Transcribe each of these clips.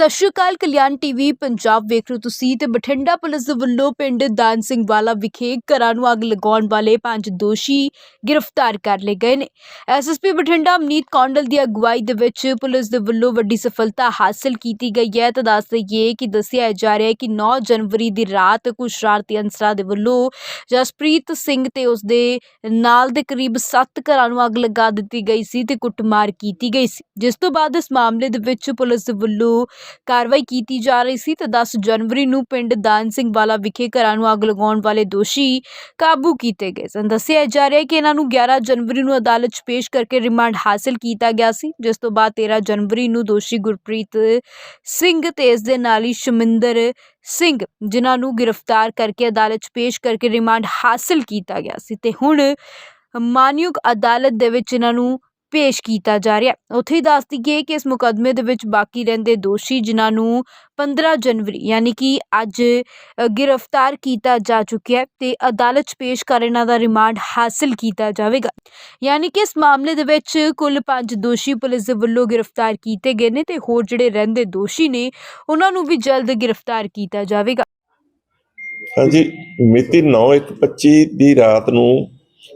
ਸਤਿ ਸ਼੍ਰੀ ਅਕਾਲ, ਕਲਿਆਣ ਟੀਵੀ, ਪੰਜਾਬ ਵੇਖ ਰਹੇ ਹੋ ਤੁਸੀਂ ਤੇ ਬਠਿੰਡਾ ਪੁਲਿਸ ਦੇ ਵੱਲੋਂ ਪਿੰਡ ਦਾਨ ਸਿੰਘ ਵਾਲਾ ਵਿਖੇ ਘਰਾਂ ਨੂੰ ਅੱਗ ਲਗਾਉਣ ਵਾਲੇ ਪੰਜ ਦੋਸ਼ੀ ਗ੍ਰਿਫਤਾਰ ਕਰ ਲਏ ਗਏ ਨੇ। ਐਸਐਸਪੀ ਬਠਿੰਡਾ ਅਮਨੀਤ ਕੌਂਡਲ ਦੀ ਅਗਵਾਈ ਦੇ ਵਿੱਚ ਪੁਲਿਸ ਦੇ ਵੱਲੋਂ ਵੱਡੀ ਸਫਲਤਾ ਹਾਸਲ ਕੀਤੀ ਗਈ ਹੈ। ਤਾਂ ਦੱਸ ਦਈਏ ਕਿ ਦੱਸਿਆ ਜਾ ਰਿਹਾ ਹੈ ਕਿ 9 ਜਨਵਰੀ ਦੀ ਰਾਤ ਕੁਝ ਸ਼ਰਾਰਤੀ ਅਨਸਰਾਂ ਦੇ ਵੱਲੋਂ ਜਸਪ੍ਰੀਤ ਸਿੰਘ ਤੇ ਉਸਦੇ ਨਾਲ ਦੇ ਕਰੀਬ 7 ਘਰਾਂ ਨੂੰ ਅੱਗ ਲਗਾ ਦਿੱਤੀ ਗਈ ਸੀ ਤੇ ਕੁੱਟਮਾਰ ਕੀਤੀ ਗਈ ਸੀ। ਜਿਸ ਤੋਂ ਬਾਅਦ ਇਸ ਮਾਮਲੇ ਦੇ ਵਿੱਚ ਪੁਲਿਸ ਦੇ ਵੱਲੋਂ ਕਾਰਵਾਈ ਕੀਤੀ ਜਾ ਰਹੀ ਸੀ ਤੇ 10 ਜਨਵਰੀ ਨੂੰ ਪਿੰਡ ਦਾਨ ਸਿੰਘ ਵਾਲਾ ਵਿਖੇ ਘਰਾਂ ਨੂੰ ਅੱਗ ਲਗਾਉਣ ਵਾਲੇ ਦੋਸ਼ੀ ਕਾਬੂ ਕੀਤੇ ਗਏ ਸਨ। ਦੱਸਿਆ ਜਾ ਰਿਹਾ ਹੈ ਕਿ ਇਹਨਾਂ ਨੂੰ 11 ਜਨਵਰੀ ਨੂੰ ਅਦਾਲਤ 'ਚ ਪੇਸ਼ ਕਰਕੇ ਰਿਮਾਂਡ ਹਾਸਲ ਕੀਤਾ ਗਿਆ ਸੀ। ਜਿਸ ਤੋਂ ਬਾਅਦ 13 ਜਨਵਰੀ ਨੂੰ ਦੋਸ਼ੀ ਗੁਰਪ੍ਰੀਤ ਸਿੰਘ ਤੇ ਇਸ ਦੇ ਨਾਲ ਹੀ ਸ਼ਮਿੰਦਰ ਸਿੰਘ, ਜਿਨ੍ਹਾਂ ਨੂੰ ਗ੍ਰਿਫਤਾਰ ਕਰਕੇ ਅਦਾਲਤ 'ਚ ਪੇਸ਼ ਕਰਕੇ ਰਿਮਾਂਡ ਹਾਸਲ ਕੀਤਾ ਗਿਆ ਸੀ। ਤੇ ਹੁਣ ਮਾਨਯੋਗ ਅਦਾਲਤ ਦੇ ਵਿੱਚ ਇਹਨਾਂ ਨੂੰ ਪੇਸ਼ ਕੀਤਾ ਜਾ ਰਿਹਾ ਹੈ। ਉੱਥੇ ਹੀ ਦੱਸ ਦਈਏ ਕਿ ਇਸ ਮੁਕੱਦਮੇ ਦੇ ਵਿੱਚ ਬਾਕੀ ਰਹਿੰਦੇ ਦੋਸ਼ੀ ਜਿਨ੍ਹਾਂ ਨੂੰ 15 ਜਨਵਰੀ ਯਾਨੀ ਕਿ ਅੱਜ ਗ੍ਰਿਫਤਾਰ ਕੀਤਾ ਜਾ ਚੁੱਕਿਆ ਤੇ ਅਦਾਲਤ 'ਚ ਪੇਸ਼ ਕਰ ਇਹਨਾਂ ਦਾ ਰਿਮਾਂਡ ਹਾਸਲ ਕੀਤਾ ਜਾਵੇਗਾ ਯਾਨੀ ਕਿ ਇਸ ਮਾਮਲੇ ਦੇ ਵਿੱਚ ਕੁੱਲ 5 ਦੋਸ਼ੀ ਪੁਲਿਸ ਦੇ ਵੱਲੋਂ ਗ੍ਰਿਫਤਾਰ ਕੀਤੇ ਗਏ ਨੇ ਤੇ ਹੋਰ ਜਿਹੜੇ ਰਹਿੰਦੇ ਦੋਸ਼ੀ ਨੇ, ਉਹਨਾਂ ਨੂੰ ਵੀ ਜਲਦ ਗ੍ਰਿਫਤਾਰ ਕੀਤਾ ਜਾਵੇਗਾ ਹਾਂਜੀ, ਮਿਤੀ 9/1/25 ਦੀ ਰਾਤ ਨੂੰ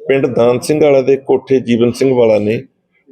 ਪਿੰਡ ਦਾਨ ਸਿੰਘ ਵਾਲਾ ਦੇ ਕੋਠੇ ਜੀਵਨ ਸਿੰਘ ਵਾਲਾ ਨੇ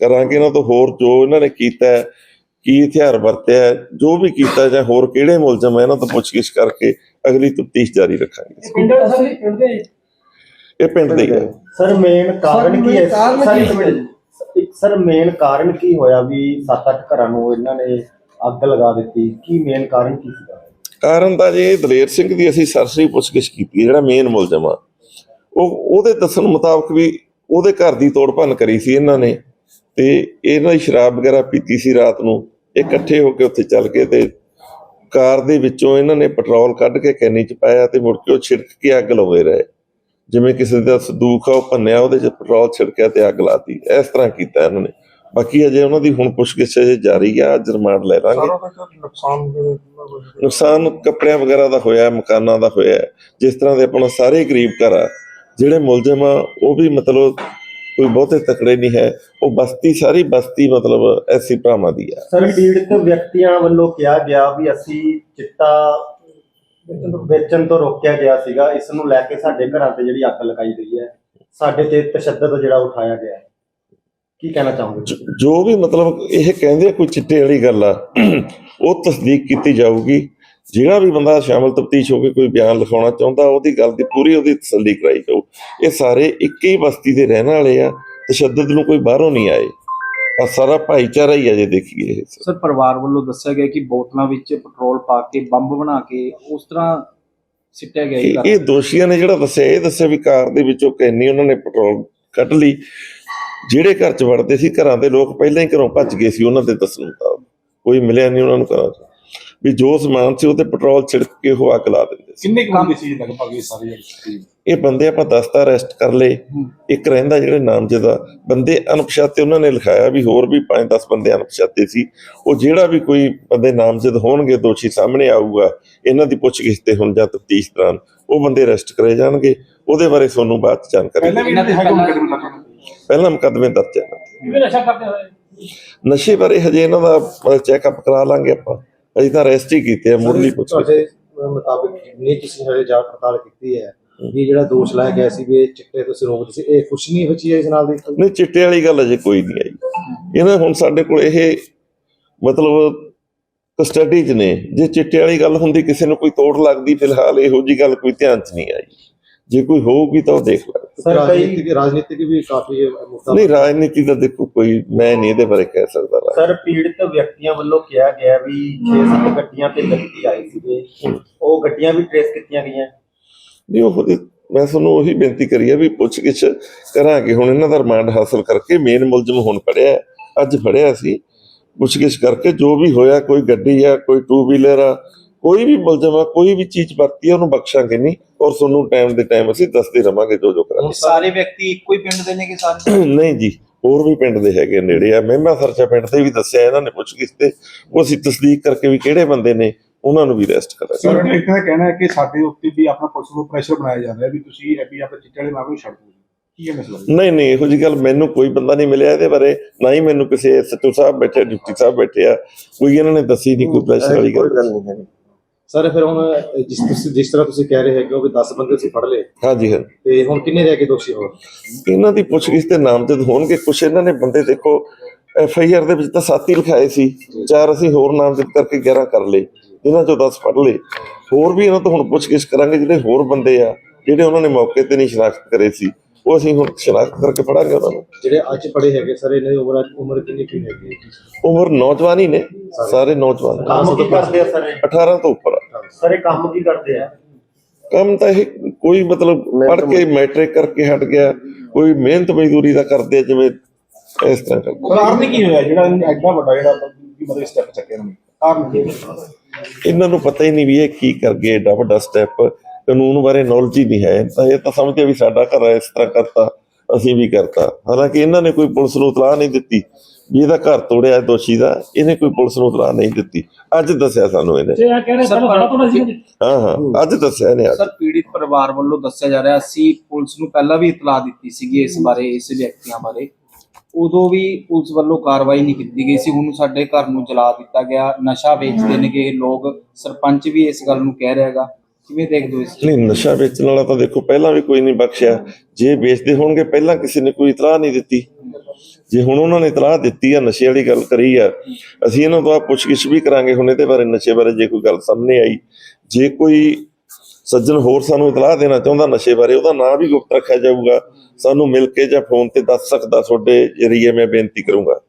ਕਰਾਂਗੇ ਇਹਨਾਂ ਤੋਂ ਹੋਰ ਜੋ ਇਹਨਾਂ ਨੇ ਕੀਤਾ ਹੈ, ਕੀ ਹਥਿਆਰ ਵਰਤਿਆ ਹੈ, ਜੋ ਵੀ ਕੀਤਾ ਜਾਂ ਹੋਰ ਕਿਹੜੇ ਮੁਲਜ਼ਮ ਹੈ ਇਹਨਾਂ ਤੋਂ ਪੁੱਛਗਿੱਛ ਕਰਕੇ ਅਗਲੀ ਤਫਤੀਸ਼ ਜਾਰੀ ਰੱਖਾਂਗੇ। ਇਹ ਪਿੰਡ ਦੇ? ਹੀ ਸਰ ਮੇਨ ਕਾਰਨ ਕੀ ਹੈ? ਸਰ ਇੱਕ ਮਿੰਟ ਸਰ ਮੇਨ ਕਾਰਨ ਕੀ ਹੋਇਆ ਵੀ 7-8 ਘਰਾਂ ਨੂੰ ਇਹਨਾਂ ਨੇ ਅੱਗ ਲਗਾ ਦਿੱਤੀ? ਕੀ ਮੇਨ ਕਾਰਨ ਕੀ ਸੀਗਾ? ਕਾਰਨ ਤਾਂ ਜੀ ਦਲੇਰ ਸਿੰਘ ਦੀ ਅਸੀਂ ਸਰਸਰੀ ਪੁੱਛਗਿੱਛ ਕੀਤੀ ਹੈ, ਜਿਹੜਾ ਮੇਨ ਮੁਲਜ਼ਮ ਆ। ਉਹ ਉਹਦੇ ਦੱਸਣ ਮੁਤਾਬਕ ਵੀ ਉਹਦੇ ਘਰ ਦੀ ਤੋੜ ਭੰਨ ਕਰੀ ਸੀ ਇਹਨਾਂ ਨੇ। ਤੇ ਇਹਨਾਂ ਦੀ ਸ਼ਰਾਬ ਵਗੈਰਾ ਪੀਤੀ ਸੀ ਰਾਤ ਨੂੰ। ਇਕੱਠੇ ਹੋ ਕੇ ਉੱਥੇ ਚੱਲ ਗਏ ਤੇ ਕਾਰ ਦੇ ਵਿੱਚੋਂ ਇਹਨਾਂ ਨੇ ਪੈਟਰੋਲ ਕੱਢ ਕੇ ਕੈਨੀ ਚ ਪਾਇਆ ਤੇ ਮੁੜ ਕੇ ਉਹ ਛਿੜਕ ਕੇ ਅੱਗ ਲਾਉਂਦੇ ਰਹੇ। ਜਿਵੇਂ ਕਿਸੇ ਦਾ ਸੰਦੂਕ ਆ ਉਹ ਭੰਨਿਆ ਉਹਦੇ ਚ ਪੈਟਰੋਲ ਛਿੜਕਿਆ ਤੇ ਅੱਗ ਲਾਤੀ। ਇਸ ਤਰ੍ਹਾਂ ਕੀਤਾ ਇਹਨਾਂ ਨੇ। ਬਾਕੀ ਅਜੇ ਉਹਨਾਂ ਦੀ ਹੁਣ ਪੁੱਛਗਿੱਛ ਅਜੇ ਜਾਰੀ ਆ ਅੱਜ ਰਿਮਾਂਡ ਲੈ ਲਾਂਗੇ। ਨੁਕਸਾਨ ਨੁਕਸਾਨ ਕੱਪੜਿਆਂ ਵਗੈਰਾ ਦਾ ਹੋਇਆ ਮਕਾਨਾਂ ਦਾ ਹੋਇਆ। ਜਿਸ ਤਰ੍ਹਾਂ ਦੇ ਆਪਣਾ ਸਾਰੇ ਗਰੀਬ ਘਰ ਆ ਜਿਹੜੇ ਮੁਲਜ਼ਮ ਆ ਉਹ ਵੀ ਮਤਲਬ ਕੋਈ ਬਹੁਤੇ ਤਕੜੇ ਨਹੀਂ ਹੈ। ਉਹ ਬਸਤੀ ਸਾਰੀ ਬਸਤੀ ਮਤਲਬ ਐਸੀ ਭਰਾਵਾਂ ਦੀ ਆ। ਸਰ ਪੀੜਤ ਵਿਅਕਤੀਆਂ ਵੱਲੋਂ ਕਿਹਾ ਗਿਆ ਵੀ ਅਸੀਂ ਚਿੱਟਾ ਵੇਚਣ ਤੋਂ ਰੋਕਿਆ ਗਿਆ ਸੀਗਾ। ਇਸ ਨੂੰ ਲੈ ਕੇ ਸਾਡੇ ਘਰਾਂ ਤੇ ਜਿਹੜੀ ਅੱਗ ਲਗਾਈ ਗਈ ਹੈ ਸਾਡੇ ਤੇ ਤਸ਼ੱਦਦ ਜਿਹੜਾ ਉਠਾਇਆ ਗਿਆ ਕੀ ਕਹਿਣਾ ਚਾਹੋਗੇ ਜ- ਵੀ ਮਤਲਬ ਇਹ ਕਹਿੰਦੇ ਕੋਈ ਚਿੱਟੇ ਵਾਲੀ ਗੱਲ ਆ ਉਹ ਤਸਦੀਕ ਕੀਤੀ ਜਾਊਗੀ। ਜਿਹੜਾ ਵੀ ਬੰਦਾ ਸ਼ਾਮਲ ਤਫਤੀਸ਼ ਹੋ ਕੇ ਕੋਈ ਬਿਆਨ ਲਿਖਾਉਣਾ ਚਾਹੁੰਦਾ ਉਹਦੀ ਗੱਲ ਦੀ ਪੂਰੀ ਉਹਦੀ ਤਸੱਲੀ ਕਰਾਈ ਜਾਊ। ਇਹ ਸਾਰੇ ਇੱਕ ਹੀ ਬਸਤੀ ਦੇ ਰਹਿਣ ਵਾਲੇ ਆ ਤਸ਼ੱਦਦ ਨੂੰ ਕੋਈ ਬਾਹਰੋਂ ਨਹੀਂ ਆਏ। ਆ ਸਾਰਾ ਭਾਈਚਾਰਾ ਹੀ ਆ ਜੇ ਦੇਖੀਏ। ਸਰ ਪਰਿਵਾਰ ਵੱਲੋਂ ਦੱਸਿਆ ਗਿਆ ਕਿ ਬੋਤਲਾਂ ਵਿੱਚ ਪੈਟਰੋਲ ਪਾ ਕੇ ਬੰਬ ਬਣਾ ਕੇ ਉਸ ਤਰ੍ਹਾਂ ਸਿੱਟਿਆ ਗਿਆ। ਇਹ ਦੋਸ਼ੀਆਂ ਨੇ ਜਿਹੜਾ ਦੱਸਿਆ ਇਹ ਦੱਸਿਆ ਵੀ ਕਾਰ ਦੇ ਵਿੱਚੋਂ ਕੈਨੀ ਉਹਨਾਂ ਨੇ ਪੈਟਰੋਲ ਕੱਢ ਲਈ। ਜਿਹੜੇ ਘਰ ਚ ਵੜਦੇ ਸੀ ਘਰਾਂ ਦੇ ਲੋਕ ਪਹਿਲਾਂ ਹੀ ਘਰੋਂ ਭੱਜ ਗਏ ਸੀ ਉਹਨਾਂ ਦੇ ਦੱਸਣ ਮੁਤਾਬਕ ਕੋਈ ਮਿਲਿਆ ਨਹੀਂ ਉਹਨਾਂ ਨੂੰ ਘਰਾਂ ਚ। ਵੀ ਜੋ ਸਮਾਨ ਸੀ ਉਹ ਤੇ ਪੈਟਰੋਲ ਛਿੜਕ ਕੇ ਉਹ ਅੱਗ ਲਾ ਦਿੰਦੇ ਸੀ। ਕਿੰਨੇ ਕੁ ਬੰਦੇ ਸੀ ਲਗਭਗ ਇਹ ਸਾਰੇ ਜਿਹੜੇ ਇਹ ਬੰਦੇ ਆਪਾਂ ਦਸਤਾ ਅਰੈਸਟ ਕਰ ਲਏ। ਇੱਕ ਰਹਿੰਦਾ ਜਿਹੜੇ ਨਾਮਜ਼ਦਾ ਬੰਦੇ ਅਣਪਛਾਤੇ ਉਹਨਾਂ ਨੇ ਲਿਖਾਇਆ ਵੀ ਹੋਰ ਵੀ 5-10 ਬੰਦੇ ਅਣਪਛਾਤੇ ਸੀ। ਉਹ ਜਿਹੜਾ ਵੀ ਕੋਈ ਬੰਦੇ ਨਾਮਜ਼ਦ ਹੋਣਗੇ ਦੋਸ਼ੀ ਸਾਹਮਣੇ ਆਊਗਾ ਇਹਨਾਂ ਦੀ ਪੁੱਛਗਿੱਛ ਤੇ ਹੁਣ ਜਾਂ ਤਫਤੀਸ਼ ਦੌਰਾਨ ਉਹ ਬੰਦੇ ਅਰੈਸਟ ਕਰੇ ਜਾਣਗੇ। ਉਹਦੇ ਬਾਰੇ ਤੁਹਾਨੂੰ ਬਾਅਦ ਚ ਜਾਣਕਾਰੀ ਪਹਿਲਾਂ ਵੀ ਇਹਨਾਂ ਦੇ ਹੈਗਾ ਮੁਕਦਮਾ ਲੱਗਾ ਪਹਿਲਾਂ ਮੁਕੱਦਮੇ ਦਰਜ ਹੈ ਨਸ਼ੇ ਬਾਰੇ ਹਜੇ ਇਹਨਾਂ ਦਾ ਚੈੱਕਅਪ ਕਰਾ ਲਾਂਗੇ ਆਪਾਂ। ਅਜੇ ਤਾਂ ਅਰੈਸਟ ਹੀ ਕੀਤੇ ਆ ਮੁਰਲੀ ਪੁੱਛ ਤੁਹਾਡੇ ਮੁਤਾਬਕ ਨਹੀਂ ਤੁਸੀਂ ਹਲੇ ਜਾਂਚ ਪੜਤਾਲ ਕੀਤੀ ਹੈ? ਇਹ ਜਿਹੜਾ ਦੋਸ਼ ਲਾਇਆ ਗਿਆ ਸੀ ਵੀ ਇਹ ਚਿੱਟੇ ਤੁਸੀਂ ਰੋਕਦੇ ਸੀ ਇਹ ਕੁਛ ਨਹੀਂ ਬਚੀ ਹੈ ਇਸ ਨਾਲ ਦੀ? ਨਹੀਂ ਚਿੱਟੇ ਵਾਲੀ ਗੱਲ ਅਜੇ ਕੋਈ ਨਹੀਂ ਆਈ। ਇਹਨਾਂ ਹੁਣ ਸਾਡੇ ਕੋਲ ਇਹ ਮਤਲਬ ਕਸਟਡੀ 'ਚ ਨੇ। ਜੇ ਚਿੱਟੇ ਵਾਲੀ ਗੱਲ ਹੁੰਦੀ ਕਿਸੇ ਨੂੰ ਕੋਈ ਤੋੜ ਲੱਗਦੀ ਫਿਲਹਾਲ ਇਹੋ ਜੀ ਗੱਲ ਕੋਈ ਧਿਆਨ 'ਚ ਨਹੀਂ ਆਈ। ਜੇ ਕੋਈ ਹੋਊਗੀ ਤਾਂ ਉਹ ਦੇਖ ਲਾਂਗੇ ਸਰ ਕਈ ਰਾਜਨੀਤਿਕ ਰਾਜਨੀਤਿਕ ਵੀ ਕਾਫੀ ਮੁੱਦਾ ਨਹੀਂ ਰਾਜਨੀਤੀ ਦਾ ਦੇਖੋ ਕੋਈ ਮੈਂ ਨਹੀਂ ਇਹਦੇ ਬਾਰੇ ਕਹਿ ਸਕਦਾ ਸਰ ਪੀੜਤ ਵਿਅਕਤੀਆਂ ਵੱਲੋਂ ਕਿਹਾ ਗਿਆ ਵੀ 6-7 ਗੱਡੀਆਂ ਤੇ ਵਿਅਕਤੀ ਆਏ ਸੀਗੇ। ਉਹ ਗੱਡੀਆਂ ਵੀ ਟ੍ਰੇਸ ਕੀਤੀਆਂ ਗਈਆਂ। ਨਹੀਂ ਉਹ ਉਹਦੀ- ਮੈਂ ਤੁਹਾਨੂੰ ਉਹੀ ਬੇਨਤੀ ਕਰੀ ਆ ਵੀ ਪੁੱਛ ਗਿੱਛ ਕਰਾਂਗੇ। ਹੁਣ ਇਹਨਾਂ ਦਾ ਰਿਮਾਂਡ ਹਾਸਲ ਕਰਕੇ ਮੇਨ ਮੁਲਜ਼ਮ ਹੁਣ ਫੜਿਆ ਹੈ। ਅੱਜ ਫੜਿਆ ਸੀ। ਪੁੱਛ ਗਿੱਛ ਕਰਕੇ ਜੋ ਵੀ ਹੋਇਆ ਕੋਈ ਗੱਡੀ ਆ ਕੋਈ ਟੂ ਵੀਲਰ ਆ ਕੋਈ ਵੀ ਮੁਲਜ਼ਮ ਆ ਕੋਈ ਵੀ ਚੀਜ਼ ਵਰਤੀ ਆ ਉਹਨੂੰ ਬਖਸ਼ਾਂਗੇ ਨਹੀਂ ਔਰ ਤੁਹਾਨੂੰ ਟਾਈਮ ਦੇ ਟਾਈਮ ਅਸੀਂ ਦੱਸਦੇ ਰਵਾਂਗੇ ਜੋ ਜੋ ਕਰਾਂਗੇ। ਸਾਰੇ ਵਿਅਕਤੀ ਇੱਕੋ ਹੀ ਪਿੰਡ ਦੇ ਨੇ ਕਿ ਸਾਰੇ? ਨਹੀਂ ਜੀ ਹੋਰ ਵੀ ਪਿੰਡ ਦੇ ਹੈਗੇ ਨੇੜੇ ਆ। ਮਹਿਮਾ ਸਰਚਾ ਪਿੰਡ ਤੇ ਵੀ ਦੱਸਿਆ ਇਹਨਾਂ ਨੇ ਪੁੱਛ ਗਿੱਛ ਤੇ। ਉਹ ਅਸੀਂ ਤਸਦੀਕ ਕਰਕੇ ਵੀ ਕਿਹੜੇ ਬੰਦੇ ਨੇ ਉਹਨਾਂ ਨੂੰ ਵੀ ਅਰੈਸਟ ਕਰਾਂਗੇ। ਸਰ ਇੱਕ ਦਾ ਕਹਿਣਾ ਹੈ ਕਿ ਸਾਡੇ ਉੱਤੇ ਵੀ ਆਪਣਾ ਪੁਲਿਸ ਨੂੰ ਪ੍ਰੈਸ਼ਰ ਬਣਾਇਆ ਜਾ ਰਿਹਾ ਵੀ ਤੁਸੀਂ ਵੀ ਆਪਣੇ ਚਿੱਟੇ ਵਾਲੇ ਮਾਮਲੇ ਨੂੰ ਛੱਡ ਦਿਓ। ਕੀ ਹੈ ਮਸਲਾ? ਨਹੀਂ ਨਹੀਂ ਇਹੋ ਜੀ ਗੱਲ ਮੈਨੂੰ ਕੋਈ ਬੰਦਾ ਨਹੀਂ ਮਿਲਿਆ ਇਹਦੇ ਬਾਰੇ। ਨਾ ਹੀ ਮੈਨੂੰ ਕਿਸੇ ਸਚੂ ਸਾਹਿਬ ਬੈਠੇ ਡਿਪਟੀ ਸਾਹਿਬ ਬੈਠੇ ਆ। ਕੋਈ ਇਹਨਾਂ ਨੇ ਦੱਸੀ ਨਹੀਂ ਕੋਈ ਪ੍ਰੈਸ਼ਰ ਵਾਲੀ ਗੱਲ ਨਹੀਂ। ਹੈ ਸਰ ਫਿਰ ਹੁਣ ਜਿਸ ਤੁਸੀਂ ਜਿਸ ਤਰ੍ਹਾਂ ਤੁਸੀਂ ਕਹਿ ਰਹੇ ਹੈਗੇ ਹੋ ਵੀ 10 ਬੰਦੇ ਤੁਸੀਂ ਫੜ ਲਏ ਹਾਂਜੀ ਹਾਂ। ਤੇ ਹੁਣ ਕਿੰਨੇ ਰਹਿ ਗਏ ਦੋਸ਼ੀ ਹੋਰ? ਇਹਨਾਂ ਦੀ ਪੁੱਛਗਿੱਛ ਤੇ ਨਾਮਜ਼ਦ ਹੋਣਗੇ ਕੁਛ। ਇਹਨਾਂ ਨੇ ਬੰਦੇ ਦੇਖੋ ਐਫ ਆਈ ਆਰ ਦੇ ਵਿੱਚ ਤਾਂ ਸੱਤ ਹੀ ਲਿਖਾਏ ਸੀ। ਚਾਰ ਅਸੀਂ ਹੋਰ ਨਾਮਜ਼ਦ ਕਰਕੇ 11 ਕਰ ਲਏ। ਇਹਨਾਂ ਚੋਂ 10 ਫੜ ਲਏ। ਹੋਰ ਵੀ ਇਹਨਾਂ ਤੋਂ ਹੁਣ ਪੁੱਛਗਿੱਛ ਕਰਾਂਗੇ ਜਿਹੜੇ ਹੋਰ ਬੰਦੇ ਆ ਜਿਹੜੇ ਉਹਨਾਂ ਨੇ ਮੌਕੇ ਤੇ ਨਹੀਂ ਸ਼ਨਾਖਤ ਕਰੇ ਸੀ। ਉਹ ਅਸੀਂ ਹੁਣ ਸ਼ਨਾਖਤ ਕਰਕੇ ਫੜਾਂਗੇ ਉਹਨਾਂ ਨੂੰ। ਜਿਹੜੇ ਅੱਜ ਪੜੇ ਹੈਗੇ ਸਰ ਇਹਨਾਂ ਦੀ ਉਮਰ ਉਮਰ ਕਿੰਨੀ ਕੀ ਹੈਗੀ? ਉਮਰ ਨੌਜਵਾਨ ਹੀ ਨੇ ਸਾਰੇ ਨੌਜਵਾਨ। ਕੰਮ ਕੀ ਕਰਦੇ ਆ ਸਰ? ਇਹ? 18 ਤੋਂ ਉੱਪਰ ਸਰ ਇਹ ਕੰਮ ਕੀ ਕਰਦੇ ਆ? ਕੰਮ ਤਾਂ ਇਹ ਕੋਈ ਮਤਲਬ ਪੜ੍ਹ ਕੇ ਮੈਟ੍ਰਿਕ ਕਰਕੇ ਹਟ ਗਿਆ ਕੋਈ ਮਿਹਨਤ ਮਜ਼ਦੂਰੀ ਦਾ ਕਰਦੇ ਜਿਵੇਂ ਇਸ ਤਰ੍ਹਾਂ ਕਰਦੇ ਕਾਰਨ ਕੀ ਹੋਇਆ? ਜਿਹੜਾ ਐਡਾ ਵੱਡਾ ਜਿਹੜਾ ਕੀ ਮਤਲਬ ਸਟੈਪ ਚੱਕਿਆ ਇਹਨਾਂ ਨੇ। ਕਾਰਨ ਕੀ? ਇਹਨਾਂ ਨੂੰ ਪਤਾ ਹੀ ਨਹੀਂ ਵੀ ਇਹ ਕੀ ਕਰ ਗਏ ਏਡਾ ਵੱਡਾ ਸਟੈਪ ਕਾਨੂੰਨ ਬਾਰੇ ਨੌਲੇਜ ਹੀ ਨਹੀਂ ਹੈ। ਤਾਂ ਇਹ ਤਾਂ ਸਮਝਦੇ ਵੀ ਸਾਡਾ ਘਰ ਇਸ ਤਰ੍ਹਾਂ ਕਰਤਾ ਅਸੀਂ ਵੀ ਕਰਤਾ। ਹਾਲਾਂਕਿ ਇਹਨਾਂ ਨੇ ਕੋਈ ਪੁਲਿਸ ਨੂੰ ਇਤਲਾਹ ਨਹੀਂ ਦਿੱਤੀ ਵੀ ਇਹਦਾ ਘਰ ਤੋੜਿਆ ਦੋਸ਼ੀ ਦਾ ਇਹਨੇ ਕੋਈ ਪੁਲਿਸ ਨੂੰ ਇਤਲਾਹ ਨਹੀਂ ਦਿੱਤੀ। ਅੱਜ ਦੱਸਿਆ ਸਾਨੂੰ ਇਹਨੇ। ਇਹ ਕਹਿ ਰਹੇ ਸਰ, ਸਾਨੂੰ ਸਾਡਾ ਤੋੜਾ ਸੀ ਹਾਂ ਹਾਂ ਅੱਜ ਦੱਸਿਆ ਇਹਨੇ ਅੱਜ। ਸਰ ਪੀੜਿਤ ਪਰਿਵਾਰ ਵੱਲੋਂ ਦੱਸਿਆ ਜਾ ਰਿਹਾ ਸੀ ਪੁਲਿਸ ਨੂੰ ਪਹਿਲਾਂ ਵੀ ਇਤਲਾਹ ਦਿੱਤੀ ਸੀਗੀ ਇਸ ਬਾਰੇ ਇਸ ਵਿਅਕਤੀਆਂ ਬਾਰੇ। ਉਦੋਂ ਵੀ ਪੁਲਿਸ ਵੱਲੋਂ ਕਾਰਵਾਈ ਨਹੀਂ ਕੀਤੀ ਗਈ ਸੀ। ਹੁਣ ਸਾਡੇ ਘਰ ਨੂੰ ਜਲਾ ਦਿੱਤਾ ਗਿਆ। ਨਸ਼ਾ ਵੇਚਦੇ ਨੇਗੇ ਇਹ ਲੋਕ। ਸਰਪੰਚ ਵੀ ਇਸ ਗੱਲ ਨੂੰ ਕਹਿ ਰਿਹਾ ਹੈਗਾ। ਕਿਵੇਂ ਦੇਖਦੇ ਹੋ ਇਸ ਨਹੀਂ ਨਸ਼ਾ ਵੇਚਣ ਵਾਲਾ ਤਾਂ ਦੇਖੋ ਪਹਿਲਾਂ ਵੀ ਕੋਈ ਨਹੀਂ ਬਖਸ਼ਿਆ। ਜੇ ਵੇਚਦੇ ਹੋਣਗੇ ਪਹਿਲਾਂ ਕਿਸੇ ਨੇ ਕੋਈ ਇਤਲਾਹ ਨਹੀਂ ਦਿੱਤੀ। ਜੇ ਹੁਣ ਉਹਨਾਂ ਨੇ ਇਤਲਾਹ ਦਿੱਤੀ ਆ ਨਸ਼ੇ ਵਾਲੀ ਗੱਲ ਕਰੀ ਆ ਅਸੀਂ ਇਹਨਾਂ ਤੋਂ ਆ ਪੁੱਛਗਿੱਛ ਵੀ ਕਰਾਂਗੇ ਹੁਣ ਇਹਦੇ ਬਾਰੇ ਨਸ਼ੇ ਬਾਰੇ ਜੇ ਕੋਈ ਗੱਲ ਸਾਹਮਣੇ ਆਈ। ਜੇ ਕੋਈ ਸੱਜਣ ਹੋਰ ਸਾਨੂੰ ਇਤਲਾਹ ਦੇਣਾ ਚਾਹੁੰਦਾ ਨਸ਼ੇ ਬਾਰੇ ਉਹਦਾ ਨਾਂ ਵੀ ਗੁਪਤ ਰੱਖਿਆ ਜਾਊਗਾ। ਸਾਨੂੰ ਮਿਲ ਕੇ ਜਾਂ ਫੋਨ ਤੇ ਦੱਸ ਸਕਦਾ ਤੁਹਾਡੇ ਜਰੀਏ ਮੈਂ ਬੇਨਤੀ ਕਰੂੰਗਾ।